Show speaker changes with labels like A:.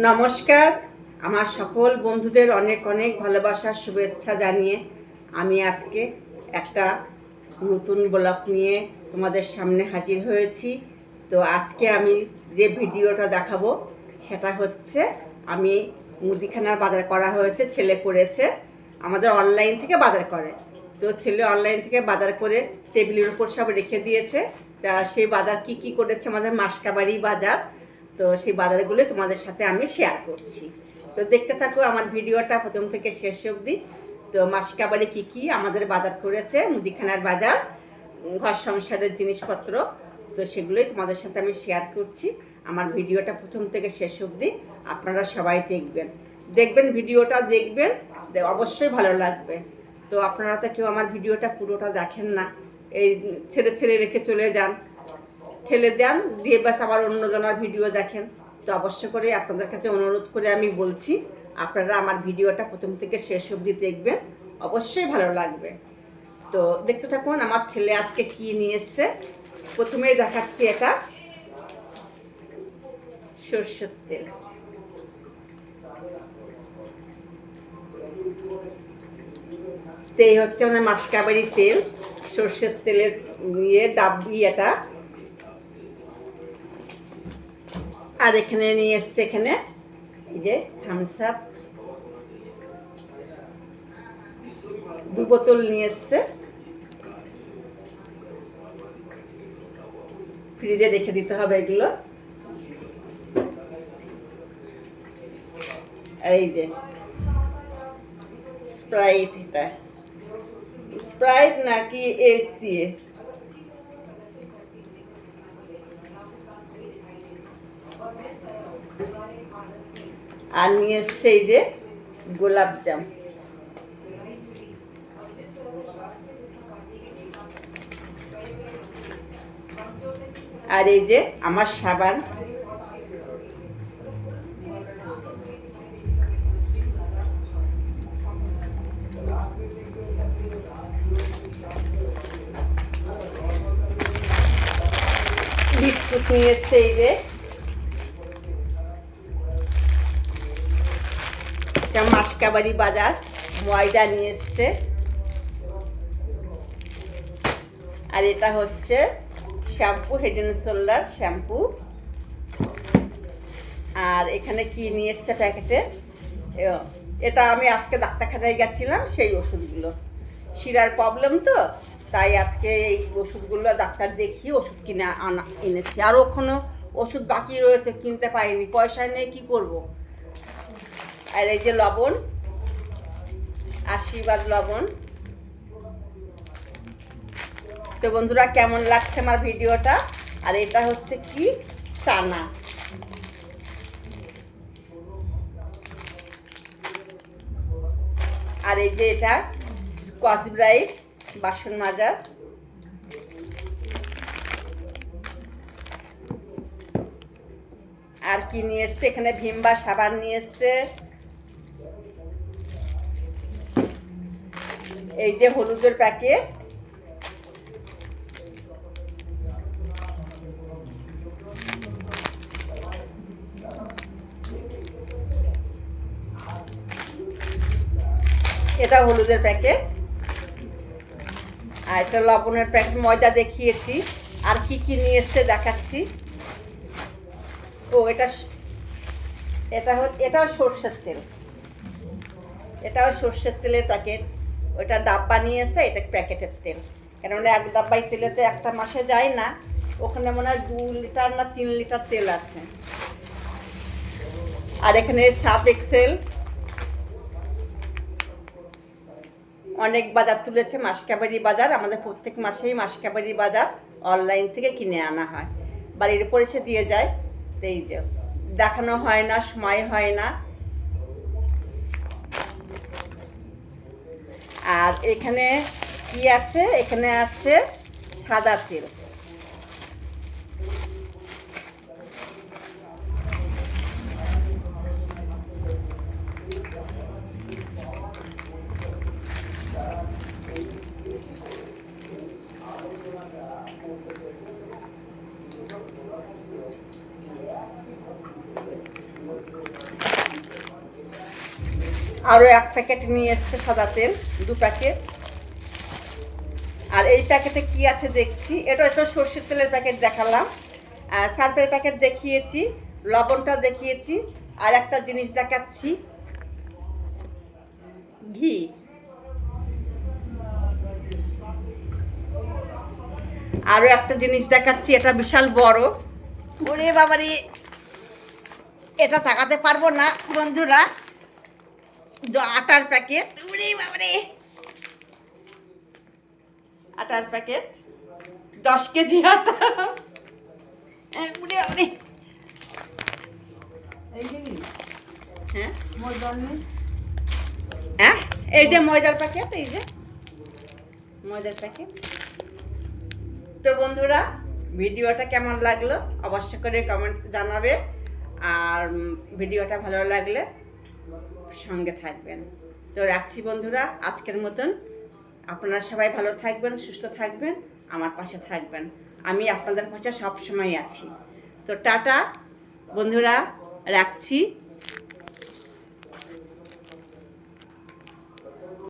A: নমস্কার। আমার সকল বন্ধুদের অনেক অনেক ভালোবাসার শুভেচ্ছা জানিয়ে আমি আজকে একটা নতুন ব্লগ নিয়ে তোমাদের সামনে হাজির হয়েছি। তো আজকে আমি যে ভিডিওটা দেখাবো, সেটা হচ্ছে আমি মুদিখানার বাজার করা হয়েছে, ছেলে করেছে, আমাদের অনলাইন থেকে বাজার করে। তো ছেলে অনলাইন থেকে বাজার করে টেবিলের উপর সব রেখে দিয়েছে। তা সেই বাজার কি কি করেছে, আমাদের মাসকাবাড়ি বাজার তো সেই বাজারগুলো তোমাদের সাথে আমি শেয়ার করছি। তো দেখতে থাকো আমার ভিডিওটা প্রথম থেকে শেষ অবধি। তো মাসকাবাড়ি কি কি আমাদের বাজার করেছে, মুদিখানার বাজার ঘর সংসারের জিনিসপত্র, তো সেগুলোই তোমাদের সাথে আমি শেয়ার করছি। আমার ভিডিওটা প্রথম থেকে শেষ অবধি আপনারা সবাই দেখবেন। দেখবেন ভিডিওটা দেখবেন অবশ্যই ভালো লাগবে। তো আপনারা তো কেউ আমার ভিডিওটা পুরোটা দেখেন না। এই ছেড়ে ছেড়ে রেখে চলে যান। ঠেলে দেন দিয়ে ব্যাস আবার অন্যজনের ভিডিও দেখেন। তো অবশ্য করে আপনাদের কাছে অনুরোধ করে আমি বলছি, আপনারা আমার ভিডিওটা প্রথম থেকে শেষ অবধি দেখবেন, অবশ্যই ভালো লাগবে। তো দেখতে থাকুন, আমার ছেলে আজকে কি নিয়ে এসছে। প্রথমেই দেখাচ্ছি এটা। সর্ষের তেল। তো এই হচ্ছে আমাদের মাসকাবারি তেল। সর্ষের তেলের ইয়ে ডাব্বি এটা। আর এখানে নিয়ে এসছে এখানে, এই যে থামস আপ দু বোতল নিয়ে এসছে। ফ্রিজে রেখে দিতে হবে এগুলো। এই যে স্প্রাইট এটা। স্প্রাইট নাকি এস দিয়ে। আর নিয়ে এসছে যে গোলাপ জাম। আর এই যে আমার সাবান। বিস্কুট নিয়ে এসছে এই যে। এটা বাজার, ময়দা নিয়ে এসছে। আর এটা হচ্ছে shampoo, head and shoulder shampoo. আর এখানে কি নিয়ে এসছে প্যাকেটে? এটা আমি আজকে ডাক্তারখানায় গেছিলাম, সেই ওষুধগুলো। শিরার প্রবলেম তো, তাই আজকে এই ওষুধগুলো ডাক্তার দেখিয়ে ওষুধ কিনে আনা, এনেছি। আর ওখানে ওষুধ বাকি রয়েছে, কিনতে পারিনি। পয়সা নেই কি করব? আর এই যে লবণ আশীর্বাদ, লবণ। তো বন্ধুরা, কেমন লাগছে আমার ভিডিওটা? আর এটা হচ্ছে কি? চানা। আর এই যে এটা স্কচ ব্রাইট বাসন মাজার আর কি নিয়ে এসছে? এখানে ভীমবা সাবান নিয়ে এসছে। এই যে হলুদের প্যাকেট। এটা হলুদের প্যাকেট। আর এটা লবণের প্যাকেট, ময়দা দেখিয়েছি। আর কি কি নিয়ে এসছে দেখাচ্ছি। ও, এটা এটা এটাও সর্ষের তেল। এটাও সর্ষের তেলের প্যাকেট। ওটা ডাব্বা নিয়ে এসে এটা প্যাকেটের তেল। কেননা এক ডাব্বাই তেলেতে একটা মাসে যায় না, ওখানে মনে হয় দু লিটার না তিন লিটার তেল আছে। আর এখানে সাপ এক্সেল। অনেক বাজার তুলেছে, মাসকাবাড়ি বাজার। আমাদের প্রত্যেক মাসেই মাসকাবাড়ি বাজার অনলাইন থেকে কিনে আনা হয়। বাড়ির উপর এসে দিয়ে যায়। এই যে, দেখানো হয় না, সময় হয় না। আর এখানে কি আছে? এখানে আছে সাদা তেল। আরও এক প্যাকেট নিয়ে এসছে সাদা তেল, দু প্যাকেট। আর এই প্যাকেটে কি আছে দেখছি? এটা তো সর্ষের তেলের প্যাকেট দেখালাম। সার্ফের প্যাকেট দেখিয়েছি, লবণটা দেখিয়েছি, আর একটা জিনিস দেখাচ্ছি। ঘি। আরও একটা জিনিস দেখাচ্ছি, এটা বিশাল বড়। ওরে বাবারে, এটা তাকাতে পারব না বন্ধুরা। আটার প্যাকেট। ওরে বাবারে। আটার প্যাকেট। দশ কেজি আটা। ওরে বাবারে। হ্যাঁ? হ্যাঁ? এই যে ময়দার প্যাকেট এই যে। ময়দার প্যাকেট। তো বন্ধুরা ভিডিওটা কেমন লাগল? অবশ্য করে কমেন্ট জানাবে। আর ভিডিওটা ভালো লাগলে সঙ্গে থাকবেন। তো রাখছি বন্ধুরা, আজকের মতন। আপনারা সবাই ভালো থাকবেন, সুস্থ থাকবেন, আমার পাশে থাকবেন। আমি আপনাদের পাশে সবসময় আছি। তো টাটা, বন্ধুরা, রাখছি।